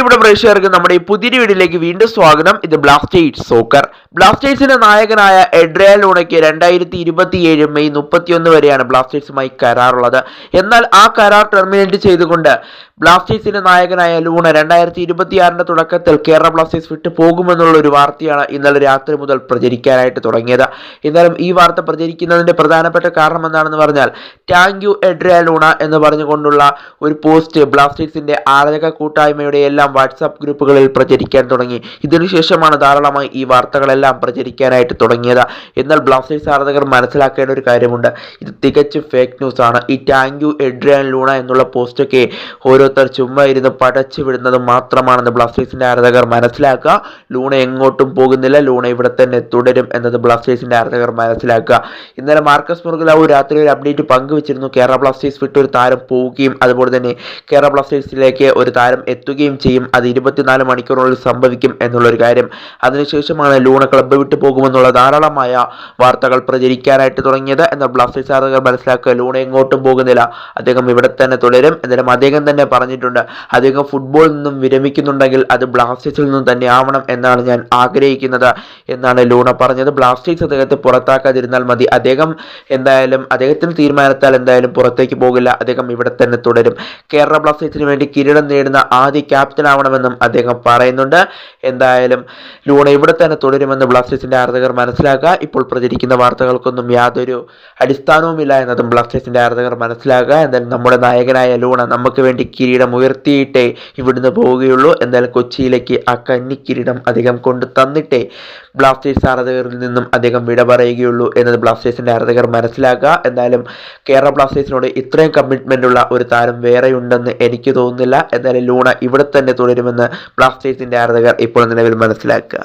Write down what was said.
ഇവിടെ പ്രേക്ഷകർക്ക് നമ്മുടെ ഈ പുതിയ വീഡിയോയിലേക്ക് വീണ്ടും സ്വാഗതം. ഇത് ബ്ലാസ്റ്റേറ്റ് സോക്കർ. ബ്ലാസ്റ്റേഴ്സിന്റെ നായകനായ എഡ്രിയൽ ലൂണയ്ക്ക് രണ്ടായിരത്തി ഇരുപത്തിയേഴ് മെയ് മുപ്പത്തിയൊന്ന് വരെയാണ് ബ്ലാസ്റ്റേഴ്സുമായി കരാറുള്ളത്. എന്നാൽ ആ കരാർ ടെർമിനേറ്റ് ചെയ്തുകൊണ്ട് ബ്ലാസ്റ്റേഴ്സിന്റെ നായകനായ ലൂണ രണ്ടായിരത്തി ഇരുപത്തിയാറിന്റെ തുടക്കത്തിൽ കേരള ബ്ലാസ്റ്റേഴ്സ് വിട്ടു പോകുമെന്നുള്ള ഒരു വാർത്തയാണ് ഇന്നലെ രാത്രി മുതൽ പ്രചരിക്കാനായിട്ട് തുടങ്ങിയത്. എന്നാലും ഈ വാർത്ത പ്രചരിക്കുന്നതിന്റെ പ്രധാനപ്പെട്ട കാരണം എന്താണെന്ന് പറഞ്ഞാൽ താങ്ക് യു എഡ്രിയ ലൂണ എന്ന് പറഞ്ഞുകൊണ്ടുള്ള ഒരു പോസ്റ്റ് ബ്ലാസ്റ്റേഴ്സിന്റെ ആരാധക കൂട്ടായ്മയുടെ എല്ലാം വാട്സാപ്പ് ഗ്രൂപ്പുകളിൽ പ്രചരിക്കാൻ തുടങ്ങി. ഇതിനുശേഷമാണ് ധാരാളമായി ഈ വാർത്തകളെല്ലാം പ്രചരിക്കാനായിട്ട് തുടങ്ങിയത്. എന്നാൽ ബ്ലാസ്റ്റേഴ്സ് ആരാധകർ മനസ്സിലാക്കേണ്ട ഒരു കാര്യമുണ്ട്. ഇത് തികച്ചും ഫേക്ക് ന്യൂസ് ആണ്. ഈ ടാങ്ക് യു എഡ്രിയാൻ ലൂണ എന്നുള്ള പോസ്റ്റൊക്കെ ഓരോരുത്തർ ചുമ്മാ ഇരുന്ന് പടച്ചു വിടുന്നത് മാത്രമാണെന്ന് ബ്ലാസ്റ്റേഴ്സിന്റെ ആരാധകർ മനസ്സിലാക്കുക. ലൂണ എങ്ങോട്ടും പോകുന്നില്ല. ലൂണ ഇവിടെ തന്നെ തുടരും എന്നത് ബ്ലാസ്റ്റേഴ്സിന്റെ ആരാധകർ മനസ്സിലാക്കുക. ഇന്നലെ മാർക്കസ് മുറുകലാവു രാത്രി ഒരു അപ്ഡേറ്റ് പങ്കുവച്ചിരുന്നു. കേരള ബ്ലാസ്റ്റേഴ്സ് വിട്ട് ഒരു താരം പോവുകയും അതുപോലെ തന്നെ കേരള ബ്ലാസ്റ്റേഴ്സിലേക്ക് ഒരു താരം എത്തുകയും ചെയ്യും. അത് ഇരുപത്തിനാല് മണിക്കൂറിനുള്ളിൽ സംഭവിക്കും എന്നുള്ളൊരു കാര്യം. അതിനുശേഷമാണ് ലൂണ ക്ലബ്ബ് വിട്ടു പോകുമെന്നുള്ള ധാരാളമായ വാർത്തകൾ പ്രചരിക്കാനായിട്ട് തുടങ്ങിയത്. എന്നാൽ ബ്ലാസ്റ്റേഴ്സ് ആരാധകർ മനസ്സിലാക്കുക ലൂണ എങ്ങോട്ടും പോകുന്നില്ല. അദ്ദേഹം ഇവിടെ തന്നെ തുടരും. എന്നാലും അദ്ദേഹം തന്നെ പറഞ്ഞിട്ടുണ്ട്. അദ്ദേഹം ഫുട്ബോളിൽ നിന്നും വിരമിക്കുന്നുണ്ടെങ്കിൽ അത് ബ്ലാസ്റ്റേഴ്സിൽ നിന്നും തന്നെ ആവണം എന്നാണ് ഞാൻ ആഗ്രഹിക്കുന്നത് എന്നാണ് ലൂണ പറഞ്ഞത്. ബ്ലാസ്റ്റേഴ്സ് അദ്ദേഹത്തെ പുറത്താക്കാതിരുന്നാൽ മതി. അദ്ദേഹം എന്തായാലും അദ്ദേഹത്തിന് തീരുമാനത്താൽ എന്തായാലും പുറത്തേക്ക് പോകില്ല. അദ്ദേഹം ഇവിടെ തന്നെ തുടരും. കേരള ബ്ലാസ്റ്റേഴ്സിന് വേണ്ടി കിരീടം നേടുന്ന ആദ്യ ക്യാപ്റ്റൻ ആവണമെന്നും അദ്ദേഹം പറയുന്നുണ്ട്. എന്തായാലും ലൂണ ഇവിടെ തന്നെ തുടരുമെന്ന് ബ്ലാസ്റ്റേഴ്സിന്റെ ആരാധകർ മനസ്സിലാക്കുക. ഇപ്പോൾ പ്രചരിക്കുന്ന വാർത്തകൾക്കൊന്നും യാതൊരു അടിസ്ഥാനവുമില്ല എന്നതും ബ്ലാസ്റ്റേഴ്സിന്റെ ആരാധകർ മനസ്സിലാക്കുക. എന്നാൽ നമ്മുടെ നായകനായ ലൂണ നമുക്ക് വേണ്ടി കിരീടം ഉയർത്തിയിട്ടേ ഇവിടുന്ന് പോവുകയുള്ളൂ. എന്നാൽ കൊച്ചിയിലേക്ക് ആ കന്നി കിരീടം അധികം കൊണ്ടു തന്നിട്ടേ ബ്ലാസ്റ്റേഴ്സ് ആരാധകരിൽ നിന്നും അദ്ദേഹം വിട പറയുകയുള്ളൂ എന്നത് ബ്ലാസ്റ്റേഴ്സിന്റെ ആരാധകർ മനസ്സിലാക്കുക. എന്തായാലും കേരള ബ്ലാസ്റ്റേഴ്സിനോട് ഇത്രയും കമ്മിറ്റ്മെന്റ് ഉള്ള ഒരു താരം വേറെയുണ്ടെന്ന് എനിക്ക് തോന്നുന്നില്ല. എന്തായാലും ലൂണ ഇവിടെ തന്നെ തുടരുമെന്ന് ബ്ലാസ്റ്റേഴ്സിന്റെ ആരാധകർ ഇപ്പോൾ നിലവിൽ മനസ്സിലാക്കുക.